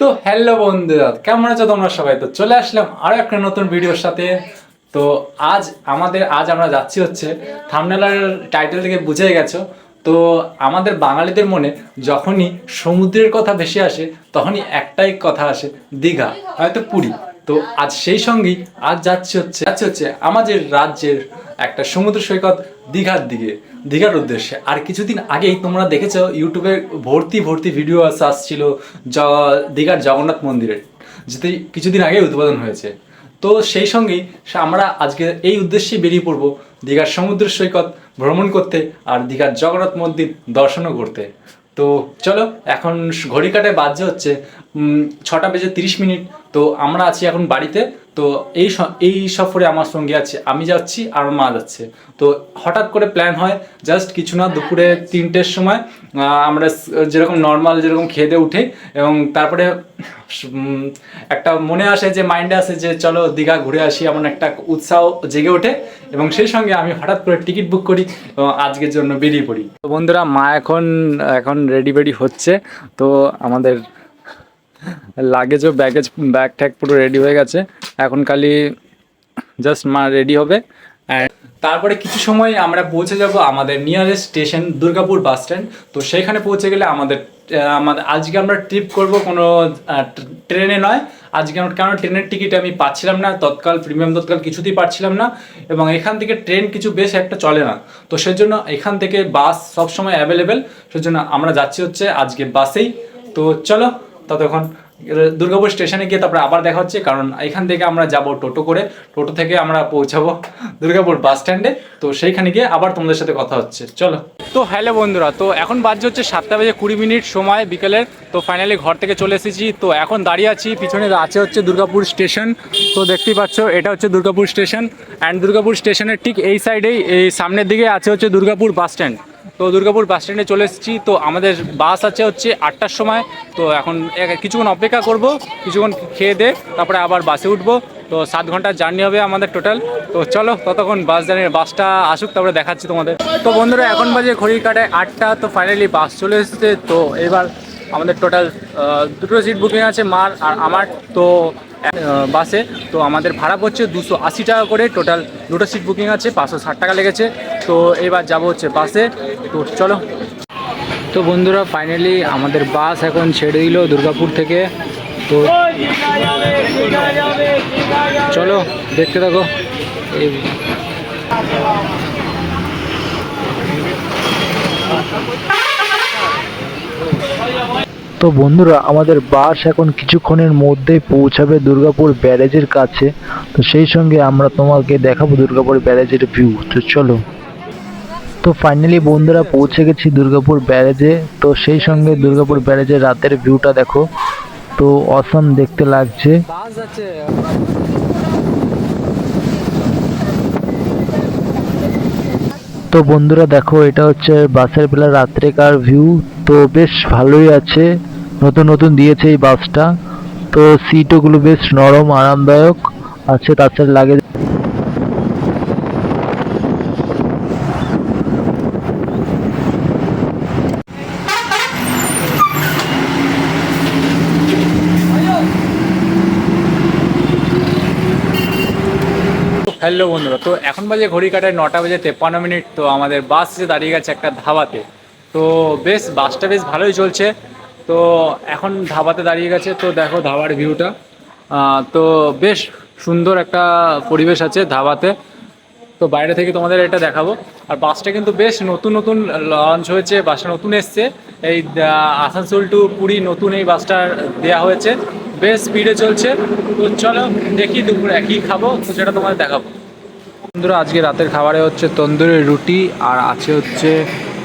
তো হ্যালো বন্ধুরা, কেমন আছো তোমরা সবাই? তো চলে আসলাম আরও একটা নতুন ভিডিওর সাথে। তো আজ আমাদের, আজ আমরা যাচ্ছি হচ্ছে থামনেলার টাইটেল থেকে বুঝে গেছো। তো আমাদের বাঙালিদের মনে যখনই সমুদ্রের কথা বেশি আসে, তখনই একটাই কথা আসে, দীঘা, হয়তো পুরী। তো আজ সেই সঙ্গেই আজ যাচ্ছি হচ্ছে যাচ্ছি হচ্ছে আমাদের রাজ্যের একটা সমুদ্র সৈকত দীঘার দিকে, দীঘার উদ্দেশ্যে। আর কিছুদিন আগেই তোমরা দেখেছ, ইউটিউবে ভর্তি ভর্তি ভিডিও আসছিল দীঘার জগন্নাথ মন্দিরের, যেতে কিছুদিন আগে উদ্বোধন হয়েছে। তো সেই সঙ্গেই আমরা আজকে এই উদ্দেশ্যে বেরিয়ে পড়ব দীঘার সমুদ্র সৈকত ভ্রমণ করতে আর দীঘার জগন্নাথ মন্দির দর্শনও করতে। তো চলো, এখন ঘড়ি কাটায় বাজছে হচ্ছে ছটা বেজে তিরিশ মিনিট। তো আমরা আছি এখন বাড়িতে। তো এই এই সফরে আমার সঙ্গে আছে, আমি যাচ্ছি আর মা যাচ্ছে। তো হঠাৎ করে প্ল্যান হয় জাস্ট কিছু না, দুপুরে তিনটের সময় আমরা যেরকম নর্মাল যেরকম খেতে উঠে এবং তারপরে একটা মনে আসে যে মাইন্ডে আসে যে, চলো দীঘা ঘুরে আসি এমন একটা উৎসাহ জেগে ওঠে এবং সেই সঙ্গে আমি হঠাৎ করে টিকিট বুক করি এবং আজকের জন্য বেরিয়ে পড়ি। তো বন্ধুরা, মা এখন এখন রেডি বেডি হচ্ছে, তো আমাদের লাগেজও ব্যাগেজ ব্যাগ ট্যাগ পুরো রেডি হয়ে গেছে। এখন খালি জাস্ট মা রেডি হবে। তারপরে কিছু সময় আমরা পৌঁছে যাব আমাদের nearest station Durgapur bus stand তো সেইখানে পৌঁছে গেলে আমাদের আমাদের, আজকে আমরা ট্রিপ করব কোনো ট্রেনে নয়। আজকে আমরা, কারণ ট্রেনের টিকিট আমি পাচ্ছিলাম না, তৎকাল প্রিমিয়াম তৎকাল কিছুতেই পাচ্ছিলাম না। এবং এখান থেকে ট্রেন কিছু বেশ একটা চলে না। তো সেজন্য এখান থেকে বাস সবসময় অ্যাভেলেবেল সেজন্য আমরা যাচ্ছি হচ্ছে আজকে বাসেই তো চলো, ততক্ষণ দুর্গাপুর স্টেশনে গিয়ে তারপরে আবার দেখা হচ্ছে, কারণ এখান থেকে আমরা যাব টোটো করে। টোটো থেকে আমরা পৌঁছাবো দুর্গাপুর বাস স্ট্যান্ডে। তো সেইখানে গিয়ে আবার তোমাদের সাথে কথা হচ্ছে। চলো। তো হ্যালো বন্ধুরা, তো এখন বাজছে হচ্ছে সাতটা বাজে কুড়ি মিনিট সময় বিকেলের। তো ফাইনালি ঘর থেকে চলে এসেছি। তো এখন দাঁড়িয়ে আছি, পিছনে আছে হচ্ছে দুর্গাপুর স্টেশন। তো দেখতেই পাচ্ছ, এটা হচ্ছে দুর্গাপুর স্টেশন। অ্যান্ড দুর্গাপুর স্টেশনের ঠিক এই সাইডেই এই সামনের দিকে আছে হচ্ছে দুর্গাপুর বাস স্ট্যান্ড। তো দুর্গাপুর বাস স্ট্যান্ডে চলে এসেছি। তো আমাদের বাস আছে হচ্ছে আটটার সময়। তো এখন কিছুক্ষণ অপেক্ষা করব, কিছুক্ষণ খেয়ে দে, তারপরে আবার বাসে উঠবো। তো সাত ঘণ্টার জার্নি হবে আমাদের টোটাল। তো চলো ততক্ষণ বাস জার্নি বাসটা আসুক, তারপরে দেখাচ্ছি তোমাদের। তো বন্ধুরা, এখন বাজে ঘড়ির কাটায় আটটা। তো ফাইনালি বাস চলে এসেছে। তো এবার আমাদের টোটাল দুটো সিট বুকিং আছে মার আর আমার। তো বাসে। তো আমাদের ভাড়া পড়ছে দুশো আশি টাকা করে। টোটাল দুটো সিট বুকিং আছে, পাঁচশো ষাট টাকা লেগেছে। তো এবার যাব হচ্ছে বাসে। তো চলো। তো বন্ধুরা ফাইনালি আমাদের বাস এখন ছেড়ে দিল দুর্গাপুর থেকে। তো চলো, দেখতে থাকো। এই তো বন্ধুরা, আমাদের বাস এখন কিছুক্ষণের মধ্যেই পৌঁছাবে দুর্গাপুর ব্যারেজের কাছে। তো সেই সঙ্গে আমরা তোমাকে দেখাবো দুর্গাপুর ব্যারেজের ভিউ তো চলো। তো ফাইনালি বন্ধুরা পৌঁছে গেছি দুর্গাপুর ব্যারেজে। তো সেই সঙ্গে দুর্গাপুর ব্যারেজের রাতের ভিউটা দেখো। তো অসম দেখতে লাগছে বাস আছে তো বন্ধুরা দেখো, এটা হচ্ছে বাসের বেলা রাত্রেকার ভিউ তো বেশ ভালোই আছে। নতুন নতুন দিয়েছে এই বাসটা। তো সিটগুলো বেশ নরম, আরামদায়ক, আছে তাছাড়া লাগে হ্যালো বন্ধুরা তো এখন বাজে ঘড়ি কাটায় নটা বাজে তেপ্পান্ন মিনিট, তো আমাদের বাস এসে দাঁড়িয়ে গেছে একটা ধাবাতে। তো বেশ, বাসটা বেশ ভালোই চলছে। তো এখন ধাবাতে দাঁড়িয়ে গেছে, তো দেখো ধাবার ভিউটা। তো বেশ সুন্দর একটা পরিবেশ আছে ধাবাতে। তো বাইরে থেকে তোমাদের এটা দেখাবো। আর বাসটা কিন্তু বেশ নতুন নতুন লঞ্চ হয়েছে, বাসটা নতুন এসছে। এই আসানসোল টু পুরী নতুন এই বাসটা দেওয়া হয়েছে। বেশ স্পিডে চলছে। তো চলো দেখি দুপুরে কী খাব, তো সেটা তোমাদের দেখাবো। বন্ধুরা, আজকে রাতের খাবারে হচ্ছে তন্দুরি রুটি আর আছে হচ্ছে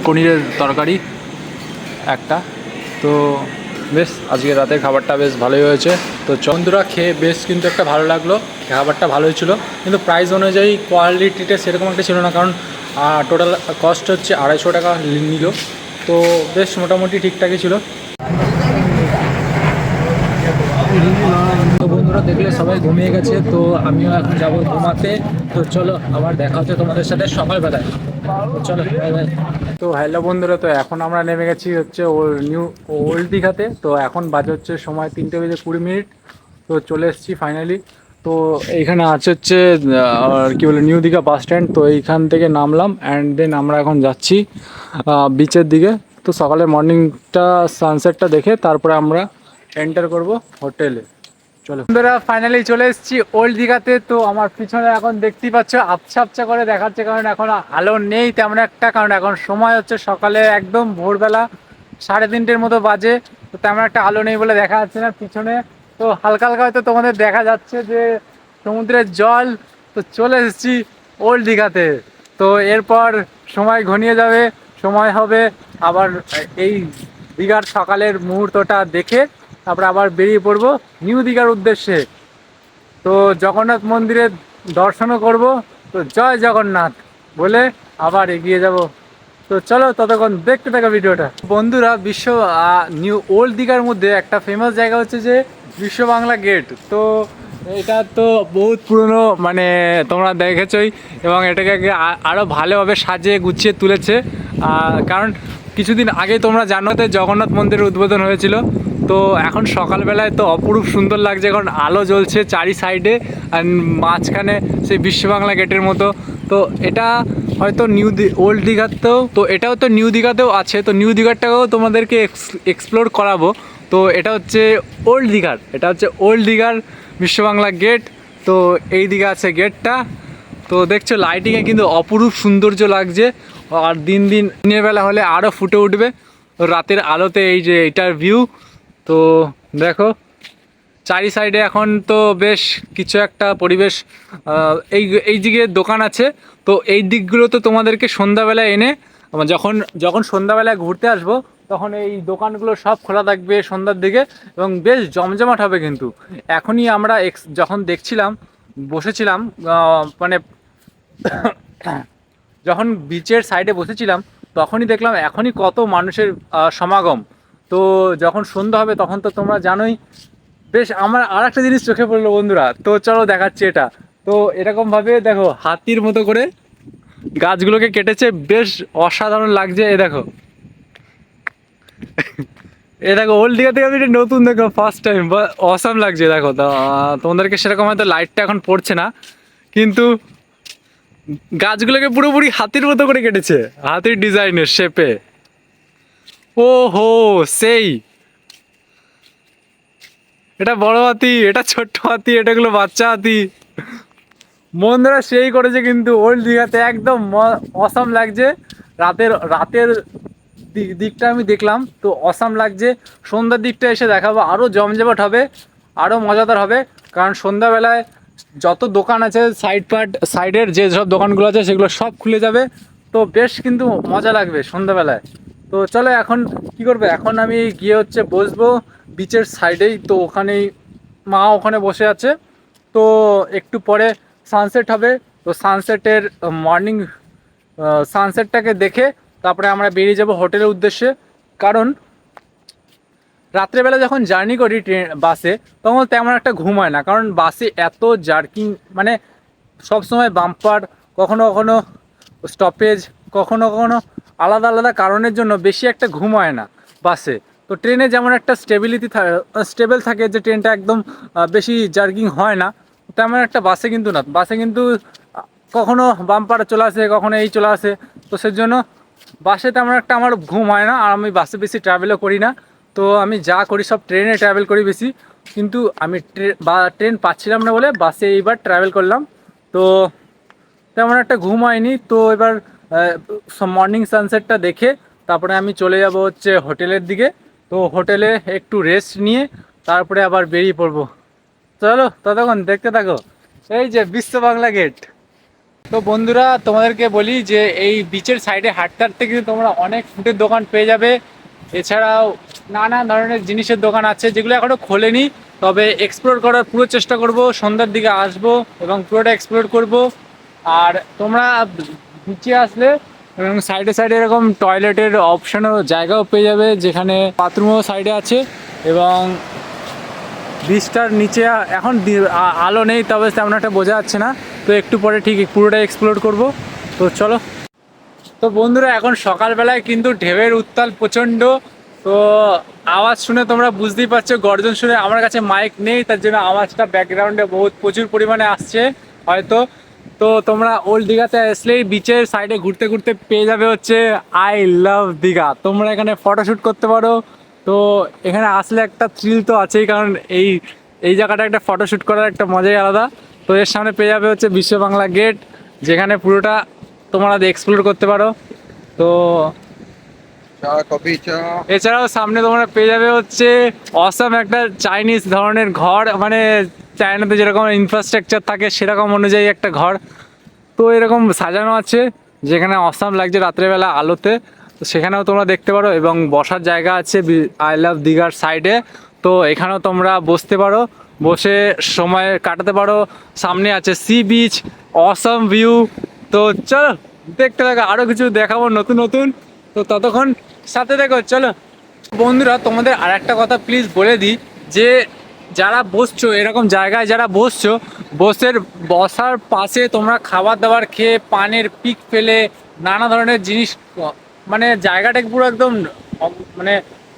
পনিরের তরকারি একটা। তো বেশ, আজকে রাতের খাবারটা বেশ ভালোই হয়েছে। তো চন্দ্রা খেয়ে বেশ কিন্তু একটা ভালো লাগল। খাবারটা ভালোই ছিল। কিন্তু প্রাইস অনুযায়ী কোয়ালিটিটা সেরকম একটা ছিল না, কারণ টোটাল কস্ট হচ্ছে আড়াইশো টাকা নিল। তো বেশ মোটামুটি ঠিকঠাকই ছিল। তো বন্ধুরা দেখলে সবাই ঘুমিয়ে গেছে, তো আমিও এখন যাব ঘুমাতে। তো চলো, আবার দেখা হচ্ছে তোমাদের সাথে সকালবেলায়। চলো। তো হ্যালো বন্ধুরা, তো এখন আমরা নেমে গেছি হচ্ছে নিউ ওল্ড দীঘাতে। তো এখন বাজে হচ্ছে সময় তিনটে বেজে কুড়ি মিনিট। তো চলে এসেছি ফাইনালি তো এইখানে আছে হচ্ছে আর কি বলে, নিউ দীঘা বাস স্ট্যান্ড তো এইখান থেকে নামলাম অ্যান্ড দেন আমরা এখন যাচ্ছি বিচের দিকে। তো সকালে মর্নিংটা সানসেটটা দেখে তারপরে আমরা এন্টার করব হোটেলে চলো। বন্ধুরা ফাইনালি চলে এসেছি ওল্ড দীঘাতে। তো আমার পিছনে এখন দেখতেই পাচ্ছ আবছা আবছা করে দেখাচ্ছে, কারণ এখন আলো নেই তেমন একটা, কারণ এখন সময় হচ্ছে সকালে একদম ভোরবেলা সাড়ে তিনটের মতো বাজে, তো তেমন একটা আলো নেই বলে দেখা যাচ্ছে না পিছনে। তো হালকা হালকা হয়তো তোমাদের দেখা যাচ্ছে যে সমুদ্রের জল, তো চলে এসেছি ওল্ড দীঘাতে। তো এরপর সময় ঘনিয়ে যাবে, সময় হবে আবার এই দীঘার সকালের মুহূর্তটা দেখে তারপরে আবার বেরিয়ে পড়ব নিউ দীঘার উদ্দেশ্যে। তো জগন্নাথ মন্দিরে দর্শনও করব। তো জয় জগন্নাথ। বলে আবার এগিয়ে যাব। তো চলো ততক্ষণ দেখতে থাকো ভিডিওটা। বন্ধুরা, বিশ্ব নিউ ওল্ড দীঘার মধ্যে একটা ফেমাস জায়গা হচ্ছে যে বিশ্ব বাংলা গেট। তো এটা তো বহুত পুরনো মানে তোমরা দেখেছই এবং এটাকে আগে আ- আরও ভালোভাবে সাজিয়ে গুছিয়ে তুলেছে। কারণ কিছুদিন আগে তোমরা জানো জগন্নাথ মন্দিরের উদ্বোধন হয়েছিল। তো এখন সকালবেলায় তো অপরূপ সুন্দর লাগছে। কারণ আলো জ্বলছে চারি সাইডে আর মাঝখানে সেই বিশ্ববাংলা গেটের মতো। তো এটা হয়তো নিউ দি ওল্ড দীঘাতেও, তো এটাও তো নিউ দীঘাতেও আছে। তো নিউ দীঘাটাকেও তোমাদেরকে এক্সপ্লোর করাবো। তো এটা হচ্ছে ওল্ড দীঘার, এটা হচ্ছে ওল্ড দীঘার বিশ্ববাংলা গেট তো এই দিকে আছে গেটটা তো দেখছ লাইটিংয়ে কিন্তু অপরূপ সৌন্দর্য লাগছে। আর দিন দিন দিনের বেলা হলে আরও ফুটে উঠবে। রাতের আলোতে এই যে এটার ভিউ তো দেখো, চারি সাইডে এখন তো বেশ কিছু একটা পরিবেশ এই এই দিকে দোকান আছে। তো এই দিকগুলো তো তোমাদেরকে সন্ধ্যাবেলায় এনে যখন যখন সন্ধ্যাবেলায় ঘুরতে আসব, তখন এই দোকানগুলো সব খোলা থাকবে সন্ধ্যার দিকে এবং বেশ জমজমাট হবে কিন্তু। এখনই আমরা এক্স যখন দেখছিলাম, বসেছিলাম মানে যখন বিচের সাইডে বসেছিলাম, তখনই দেখলাম এখনই কত মানুষের সমাগম। তো যখন সন্ধ্যা হবে তখন তো তোমরা জানোই। বেশ, আমার আর একটা জিনিস চোখে পড়ল বন্ধুরা। তো চলো দেখাচ্ছি এটা। তো এরকমভাবে দেখো, হাতির মতো করে গাছগুলোকে কেটেছে। বেশ অসাধারণ লাগছে, এ দেখো। এ দেখো ওল্ড দিঘা থেকে আমি এটা নতুন দেখো ফার্স্ট টাইম বা অসাম লাগছে, দেখো। তোমাদেরকে সেরকম হয়তো লাইটটা এখন পড়ছে না। কিন্তু গাছগুলোকে পুরোপুরি হাতির মতো করে কেটেছে। হাতির ডিজাইনের শেপে ও হো সেই। এটা বড় হাতি, এটা ছোট্ট হাতি এটাগুলো বাচ্চা হাতি। বন্ধুরা সেই করেছে কিন্তু, ওল্ড দীঘাতে একদম অসাম লাগছে। রাতের রাতের দিক- দিকটা আমি দেখলাম, তো অসাম লাগছে। সন্ধ্যার দিকটা এসে দেখাবো আরও জমজমাট হবে আরও মজাদার হবে, কারণ সন্ধ্যাবেলায় যত দোকান আছে সাইড পার্ট সাইডের যে সব দোকানগুলো আছে, সেগুলো সব খুলে যাবে। তো বেশ কিন্তু মজা লাগবে সন্ধ্যাবেলায়। তো চলো এখন কি করবে? এখন আমি গিয়ে হচ্ছে বসবো বিচের সাইডেই তো ওখানেই মা ওখানে বসে আছে। তো একটু পরে সানসেট হবে। তো সানসেটের মর্নিং সানসেটটাকে দেখে তারপরে আমরা বেরিয়ে যাব হোটেলের উদ্দেশ্যে। কারণ রাত্রেবেলা যখন জার্নি করি ট্রেন বাসে তখন তেমন একটা ঘুম হয় না। কারণ বাসে এত জার্কিং মানে সবসময় বাম্পার কখনো কখনো স্টপেজ কখনো কখনো আলাদা আলাদা কারণের জন্য বেশি একটা ঘুম হয় না বাসে। তো ট্রেনে যেমন একটা স্টেবিলিটি স্টেবল থাকে যে ট্রেনটা একদম বেশি জার্কিং হয় না, তেমন একটা বাসে কিন্তু না। বাসে কিন্তু কখনো বাম্পার চলে আসে, কখনো এই চলে আসে। তো সেজন্য বাসে তেমন একটা আমার ঘুম হয় না, আর আমি বাসে বেশি ট্রাভেলও করি না। তো আমি যা করি সব ট্রেনে ট্রাভেল করি বেশি। কিন্তু আমি বা, ট্রেন পাচ্ছিলাম না বলে বাসে এইবার ট্রাভেল করলাম। তো তেমন একটা ঘুম হয়নি। তো এবার মর্নিং সানসেটটা দেখে তারপরে আমি চলে যাব হচ্ছে হোটেলের দিকে। তো হোটেলে একটু রেস্ট নিয়ে তারপরে আবার বেরিয়ে পড়ব। চলো ততক্ষণ দেখতে থাকো। এই যে বিশ্ব বাংলা গেট তো বন্ধুরা, তোমাদেরকে বলি যে এই বিচের সাইডে হাঁটতে হাঁটতে কিন্তু তোমরা অনেক ফুটের দোকান পেয়ে যাবে। এছাড়াও নানা ধরনের জিনিসের দোকান আছে যেগুলো এখনও খোলেনি। তবে এক্সপ্লোর করার পুরো চেষ্টা করব, সন্ধ্যার দিকে আসব এবং পুরোটা এক্সপ্লোর করব। আর তোমরা বিচে আসলে এবং সাইডে সাইডে এরকম টয়লেটের অপশনও জায়গাও পেয়ে যাবে যেখানে বাথরুমও সাইডে আছে এবং ব্রিজটার নিচে এখন আলো নেই, তবে তেমন একটা বোঝা যাচ্ছে না। তো একটু পরে ঠিক পুরোটা এক্সপ্লোর করব। তো চলো। তো বন্ধুরা, এখন সকালবেলায় কিন্তু ঢেউয়ের উত্তাল প্রচণ্ড। তো আওয়াজ শুনে তোমরা বুঝতেই পারছ, গর্জন শুনে আমার কাছে মাইক নেই, তার জন্য আওয়াজটা ব্যাকগ্রাউন্ডে বহুত প্রচুর পরিমাণে আসছে। হয়তো তো তোমরা ওল্ড দীঘাতে আসলেই বিচের সাইডে ঘুরতে ঘুরতে পেয়ে যাবে হচ্ছে আই লাভ দীঘা। তোমরা এখানে ফটোশ্যুট করতে পারো। তো এখানে আসলে একটা থ্রিল তো আছেই কারণ এই এই জায়গাটা একটা ফটোশ্যুট করার একটা মজাই আলাদা। তো এর সামনে পেয়ে যাবে হচ্ছে বিশ্ব বাংলা গেট যেখানে পুরোটা তোমরা এক্সপ্লোর করতে পারো। তো এছাড়াও সামনে তোমরা পেয়ে যাবে হচ্ছে অসাম একটা চাইনিজ ধরনের ঘর মানে চায়নাতে যেরকম ইনফ্রাস্ট্রাকচার থাকে, সেরকম অনুযায়ী একটা ঘর। তো এরকম সাজানো আছে, যেখানে অসাম লাগছে রাত্রেবেলা আলোতে। তো সেখানেও তোমরা দেখতে পারো এবং বসার জায়গা আছে আই লাভ দীঘার সাইডে তো এখানেও তোমরা বসতে পারো, বসে সময় কাটাতে পারো। সামনে আছে সি বিচ অসাম ভিউ তো চলো, দেখতে থাকো আরও কিছু দেখাবো নতুন নতুন। তো ততক্ষণ সাথে দেখো, চলো। বন্ধুরা, তোমাদের আর একটা কথা প্লিজ বলে দিই, যে যারা বসছো, এরকম জায়গায় যারা বসছো বসের বসার পাশে তোমরা খাবার দাবার খেয়ে, পানের পিক ফেলে, নানা ধরনের জিনিস মানে জায়গাটাকে পুরো একদম মানে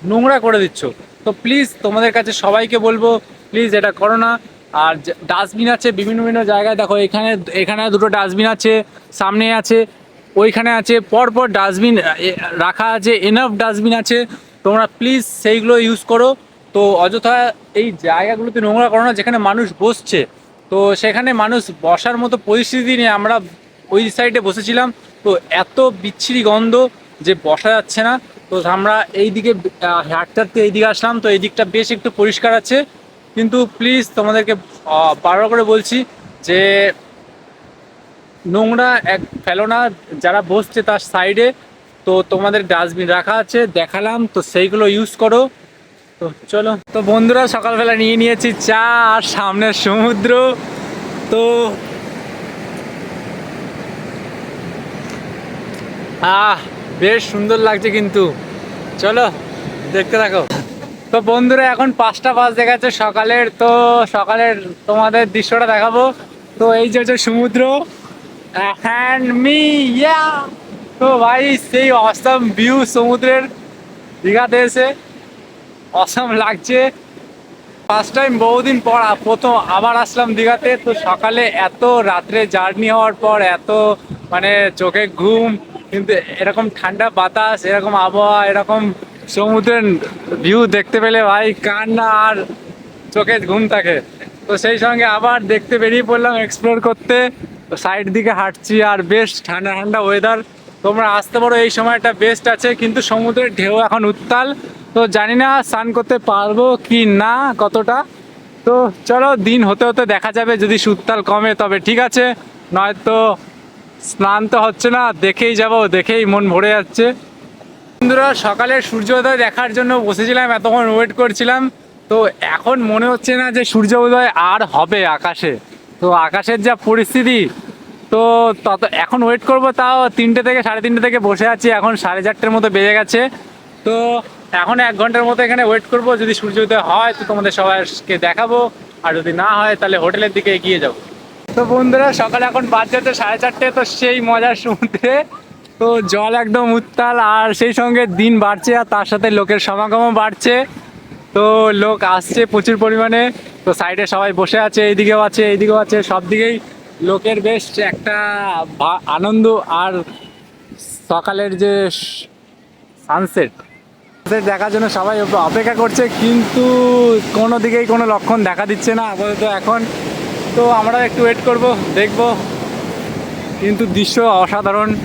নোংরা করে দিচ্ছ। তো প্লিজ তোমাদের কাছে সবাইকে বলব প্লিজ এটা করো না। আর ডাস্টবিন আছে, বিভিন্ন বিভিন্ন জায়গায় দেখো, এখানে এখানে দুটো ডাস্টবিন আছে, সামনে আছে, ওইখানে আছে, পরপর ডাস্টবিন রাখা আছে এনাফ ডাস্টবিন আছে। তোমরা প্লিজ সেইগুলো ইউজ করো। তো অযথা এই জায়গাগুলোতে নোংরা করো না যেখানে মানুষ বসছে। তো সেখানে মানুষ বসার মতো পরিস্থিতি নিয়ে আমরা ওই সাইডে বসেছিলাম। তো এত বিচ্ছিরি গন্ধ যে বসা যাচ্ছে না। তো আমরা এই দিকে হাঁটতে হাঁটতে এই দিকে আসলাম। তো এই দিকটা বেশ একটু পরিষ্কার আছে। কিন্তু প্লিজ তোমাদেরকে বারবার করে বলছি যে নোংরা এক ফেলো না। যারা বসছে তার সাইডে তো তোমাদের ডাস্টবিন রাখা আছে, দেখালাম। তো সেইগুলো ইউজ করো। তো চলো, তো বন্ধুরা, সকালবেলা নিয়ে নিয়েছি চা আর সামনে সমুদ্র। তো আহ, বেশ সুন্দর লাগছে কিন্তু। চলো, দেখতে থাকো। তো বন্ধুরা, এখন পাঁচটা বাজতে গেছে সকালের। তো সকালের তোমাদের দৃশ্যটা দেখাবো। তো এই যে হচ্ছে সমুদ্র। মি ইয়া তো ভাই, সেই অসাম ভিউ সমুদ্রের দীঘাতে এসে। অসাম লাগছে। ফার্স্ট টাইম বহুদিন পর প্রথম আবার আসলাম দীঘাতে। তো সকালে এত রাত্রে জার্নি হওয়ার পর এত মানে চোখে ঘুম, কিন্তু এরকম ঠান্ডা বাতাস, এরকম আবহাওয়া, এরকম সমুদ্রের ভিউ দেখতে পেলে ভাই কান্না আর চোখে ঘুম থাকে। তো সেই সঙ্গে আবার দেখতে বেরিয়ে পড়লাম এক্সপ্লোর করতে। তো সাইড দিকে হাঁটছি আর বেশ ঠান্ডা ঠান্ডা ওয়েদার তোমরা আসতে পারো, এই সময়টা বেস্ট আছে, কিন্তু সমুদ্রের ঢেউ এখন উত্তাল। তো জানি না স্নান করতে পারব কি না, কতটা। তো চলো, দিন হতে হতে দেখা যাবে, যদি উত্তাল কমে, তবে ঠিক আছে। নয়তো স্নান তো হচ্ছে না, দেখেই যাব, দেখেই মন ভরে যাচ্ছে। বন্ধুরা সকালে সূর্যোদয় দেখার জন্য বসেছিলাম, এতক্ষণ ওয়েট করছিলাম। তো এখন মনে হচ্ছে না যে সূর্য উদয় আর হবে আকাশে। তো আকাশের যা পরিস্থিতি, তো তত এখন ওয়েট করব, তাও তিনটে থেকে, সাড়ে তিনটে থেকে বসে আছি, এখন সাড়ে চারটের মতো বেজে গেছে। তো এখন এক ঘণ্টার মতো এখানে ওয়েট করব। যদি সূর্য উদয় হয়, তো তোমাদের সবাইকে দেখাবো। আর যদি না হয়, তাহলে হোটেলের দিকে এগিয়ে যাব। তো বন্ধুরা, সকালে এখন বাজছে হচ্ছে সাড়ে চারটে, তো সেই মজার সমুদ্রে তো জল একদম উত্তাল, আর সেই সঙ্গে দিন বাড়ছে, আর তার সাথে লোকের সমাগমও বাড়ছে। তো লোক আসছে প্রচুর পরিমাণে। তো সাইডে সবাই বসে আছে, এইদিকেও আছে এইদিকেও আছে, সব দিকেই লোকের বেশ একটা আনন্দ। আর সকালের যে সানসেট সানসেট দেখার জন্য সবাই অপ- অপেক্ষা করছে, কিন্তু কোনো দিকেই কোনো লক্ষণ দেখা দিচ্ছে না, আপাতত এখন। তো আমরা একটু ওয়েট করব, দেখব। কিন্তু দৃশ্য অসাধারণ।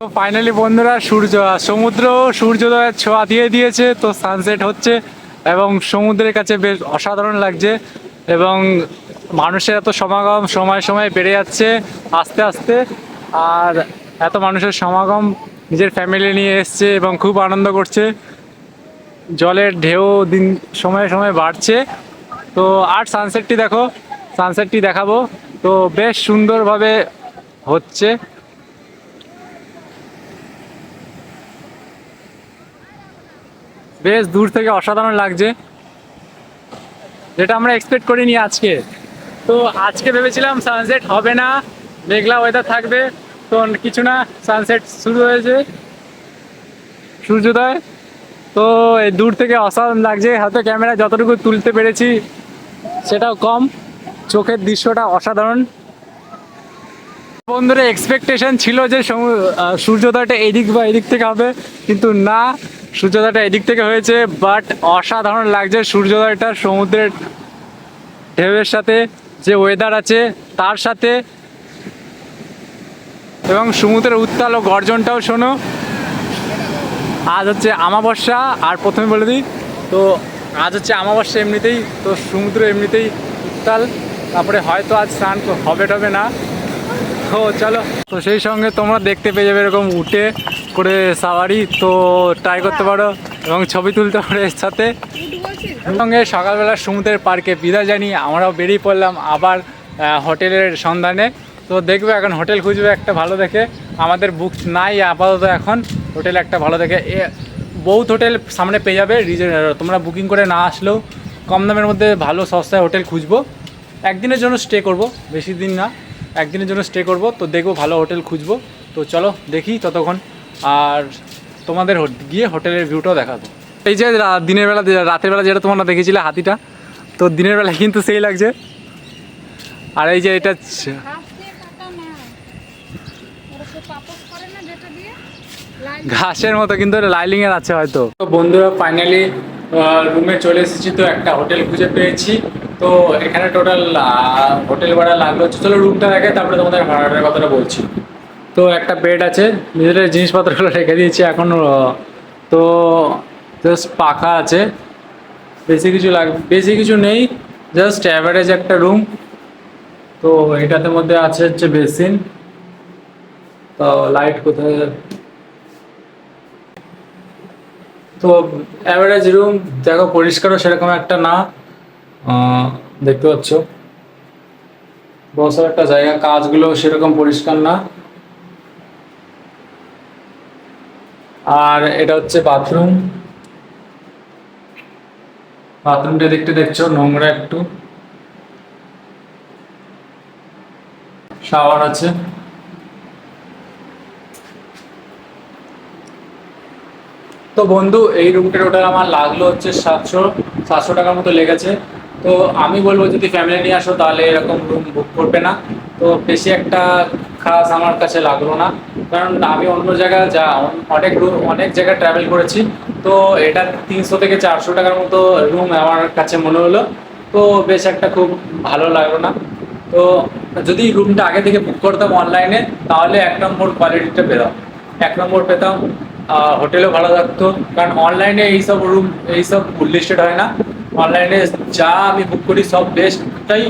তো ফাইনালি বন্ধুরা, সূর্য, সমুদ্র, সূর্যোদয়ের ছোঁয়া দিয়ে দিয়েছে, তো সানসেট হচ্ছে এবং সমুদ্রের কাছে বেশ অসাধারণ লাগছে এবং মানুষের এত সমাগম সময় সময় বেড়ে যাচ্ছে আস্তে আস্তে। আর এত মানুষের সমাগম নিজের ফ্যামিলি নিয়ে এসছে এবং খুব আনন্দ করছে। জলের ঢেউ দিন, সময়ে সময়ে বাড়ছে। তো আর সানসেটটি দেখো সানসেটটি দেখাবো। তো বেশ সুন্দরভাবে হচ্ছে। বেশ দূর থেকে অসাধারণ লাগছে। যেটা আমরা এক্সপেক্ট করিনি আজকে। তো আজকে ভেবেছিলাম সানসেট হবে না, মেঘলা ওয়েদার থাকবে। তো কিছু না সানসেট শুরু হয়েছে। সূর্যোদয়। তো এই দূর থেকে অসাধারণ লাগছে, হাতে ক্যামেরা যতটুকু তুলতে পেরেছি, সেটাও কম। চোখের দৃশ্যটা অসাধারণ। বন্ধুরা এক্সপেকটেশন ছিল যে সূর্যোদয়টা এদিক বা এদিক থেকে হবে, কিন্তু না, সূর্যোদয়টা এদিক থেকে হয়েছে বাট অসাধারণ লাগছে সূর্যোদয়টা সমুদ্রের ঢেউয়ের সাথে, যে ওয়েদার আছে, তার সাথে এবং সমুদ্রের উত্তাল ও গর্জনটাও শোনো। আজ হচ্ছে আমাবস্যা, আর প্রথমে বলে দিই, তো আজ হচ্ছে আমাবস্যা এমনিতেই, তো সমুদ্র এমনিতেই উত্তাল। তারপরে হয়তো আজ স্নান হবে টবে না। তো চলো, তো সেই সঙ্গে তোমরা দেখতে পেয়ে যাবে এরকম উঠে করে সাওয়ারি, তো ট্রাই করতে পারো এবং ছবি তুলতে পারো এর সাথে। সঙ্গে সকালবেলা সমুদ্রের পার্কে বিদায় জানিয়ে আমরাও বেরিয়ে পড়লাম আবার হোটেলের সন্ধানে। তো দেখবে এখন হোটেল খুঁজবে একটা ভালো দেখে। আমাদের বুক নাই, আপাতত এখন হোটেল একটা ভালো দেখে। এ বহুত হোটেল সামনে পেয়ে যাবে তোমরা বুকিং করে না আসলেও কম দামের মধ্যে ভালো সস্তায় হোটেল খুঁজবো। একদিনের জন্য স্টে করব, বেশি দিন না, একদিনের জন্য স্টে করব। তো দেখব ভালো হোটেল খুঁজবো। তো চলো দেখি ততক্ষণ। আর তোমাদের গিয়ে হোটেলের ভিউটাও দেখাবো। এই যে দিনের বেলা রাতের বেলা যেটা তোমরা দেখেছিলে হাতিটা, তো দিনের বেলা কিন্তু সেই লাগছে। আর এই যে এটা ছ- ঘাস দিয়ে কাটা না ওরা সে পাপড় করে না যেটা দিয়ে লাইন ঘাসের মতো, কিন্তু লাইলিং এর আছে হয়তো। তো বন্ধুরা ফাইনালি রুমে চলে এসেছি তো, একটা হোটেল খুঁজে পেয়েছি। তো এখানে টোটাল হোটেল ভাড়া লাগল হচ্ছে, চলো রুমটা দেখে তারপরে তোমাদের ভাড়াটার কথাটা বলছি। তো একটা বেড আছে, নিজেদের জিনিসপত্রগুলো রেখে দিয়েছি এখন। তো জাস্ট পাখা আছে। বেশি কিছু লাগ, বেশি কিছু নেই জাস্ট অ্যাভারেজ একটা রুম তো এটাতে মধ্যে আছে হচ্ছে বেসিন তো লাইট কোথায়? তো অ্যাভারেজ রুম দেখো পরিষ্কারও সেরকম একটা না দেখতে পাচ্ছ। বসার একটা জায়গা, কাজগুলো সেরকম পরিষ্কার না। আর এটা হচ্ছে বাথরুম বাথরুমটা দেখতে দেখছ, নোংরা একটু। শাওয়ার আছে। তো বন্ধু, এই রুমটা টোটাল আমার লাগল হচ্ছে সাতশো সাতশো টাকার মতো লেগেছে। তো আমি বলব, যদি ফ্যামিলি নিয়ে আসো, তাহলে এরকম রুম বুক করবে না। তো বেশি একটা খাস আমার কাছে লাগল না। কারণ আমি অন্য জায়গায় যা, অনেক রুম অনেক জায়গায় ট্রাভেল করেছি। তো এটা তিনশো থেকে চারশো টাকার মতো রুম আমার কাছে মনে হলো। তো বেশ একটা খুব ভালো লাগল না। তো যদি রুমটা আগে থেকে বুক করতাম অনলাইনে তাহলে এক নম্বর কোয়ালিটিটা পেতাম। এক নম্বর পেতাম হোটেলও ভালো থাকতো। কারণ অনলাইনে এইসব রুম এইসব লিস্টেড হয় না। অনলাইনে যা আমি বুক করি সব বেস্টটাই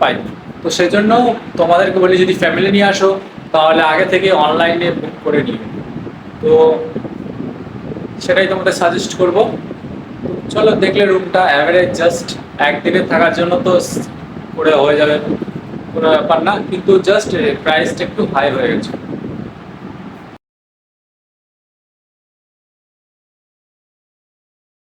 পাই। তো সেই জন্য তোমাদেরকে বলি, যদি ফ্যামিলি নিয়ে আসো, তাহলে আগে থেকে অনলাইনে বুক করে নিও। তো সেটাই তোমাদের সাজেস্ট করব। চলো দেখলে রুমটা অ্যাভারেজ জাস্ট একদিনে থাকার জন্য তো করে হয়ে যাবে। কোনো ব্যাপার না, কিন্তু জাস্ট প্রাইসটা একটু হাই হয়ে গেছে।